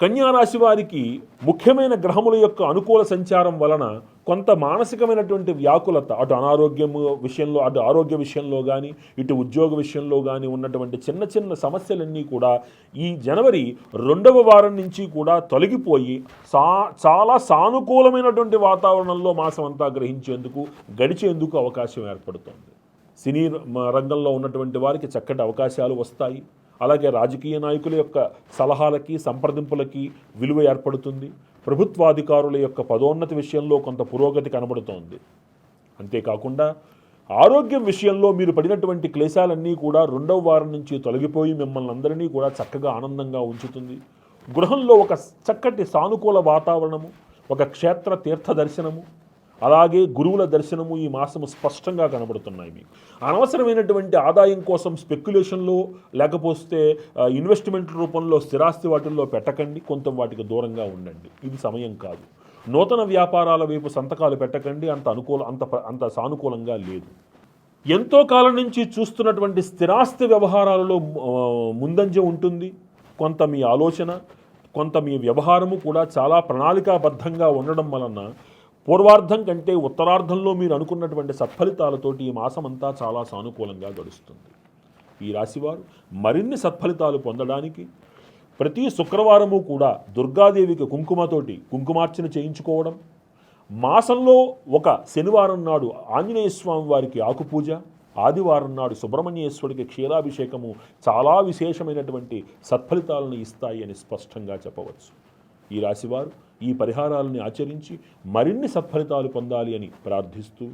కన్యా రాశి వారికి ముఖ్యమైన గ్రహముల యొక్క అనుకూల సంచారం వలన కొంత మానసికమైనటువంటి వ్యాకులత అటు అనారోగ్యము విషయంలో అటు ఆరోగ్య విషయంలో కానీ ఇటు ఉద్యోగ విషయంలో కానీ ఉన్నటువంటి చిన్న చిన్న సమస్యలన్నీ కూడా ఈ జనవరి రెండవ వారం నుంచి కూడా తొలగిపోయి సా చాలా సానుకూలమైనటువంటి వాతావరణంలో మాసం అంతా గ్రహించేందుకు గడిచేందుకు అవకాశం ఏర్పడుతుంది. సినీ రంగంలో ఉన్నటువంటి వారికి చక్కటి అవకాశాలు వస్తాయి. అలాగే రాజకీయ నాయకుల యొక్క సలహాలకి సంప్రదింపులకి విలువ ఏర్పడుతుంది. ప్రభుత్వాధికారుల యొక్క పదోన్నతి విషయంలో కొంత పురోగతి కనబడుతోంది. అంతేకాకుండా ఆరోగ్యం విషయంలో మీరు పడినటువంటి క్లేశాలన్నీ కూడా రెండవ వారం నుంచి తొలగిపోయి మిమ్మల్ని అందరినీ కూడా చక్కగా ఆనందంగా ఉంచుతుంది. గృహంలో ఒక చక్కటి సానుకూల వాతావరణము ఒక క్షేత్ర తీర్థ దర్శనము అలాగే గురువుల దర్శనము ఈ మాసము స్పష్టంగా కనబడుతున్నాయి మీకు. అనవసరమైనటువంటి ఆదాయం కోసం స్పెక్యులేషన్లో లేకపోతే ఇన్వెస్ట్మెంట్ రూపంలో స్థిరాస్తి వాటిల్లో పెట్టకండి కొంత వాటికి దూరంగా ఉండండి. ఇది సమయం కాదు. నూతన వ్యాపారాల వైపు సంతకాలు పెట్టకండి అంత అనుకూల అంత అంత సానుకూలంగా లేదు. ఎంతో కాలం నుంచి చూస్తున్నటువంటి స్థిరాస్తి వ్యవహారాలలో ముందంజ ఉంటుంది. కొంత మీ ఆలోచన కొంత మీ వ్యవహారము కూడా చాలా ప్రణాళికాబద్ధంగా ఉండడం వలన పూర్వార్ధం కంటే ఉత్తరార్ధంలో మీరు అనుకున్నటువంటి సత్ఫలితాలతోటి ఈ మాసమంతా చాలా సానుకూలంగా గడుస్తుంది. ఈ రాశివారు మరిన్ని సత్ఫలితాలు పొందడానికి ప్రతి శుక్రవారము కూడా దుర్గాదేవికి కుంకుమతోటి కుంకుమార్చన చేయించుకోవడం మాసంలో ఒక శనివారం నాడు ఆంజనేయ స్వామి వారికి ఆకుపూజ ఆదివారం నాడు సుబ్రహ్మణ్యేశ్వరుడికి క్షీరాభిషేకము చాలా విశేషమైనటువంటి సత్ఫలితాలను ఇస్తాయి అని స్పష్టంగా చెప్పవచ్చు. ఈ రాశివారు ఈ పరిహారాలని ఆచరించి మరిన్ని సత్ఫలితాలు పొందాలి అని ప్రార్థిస్తూ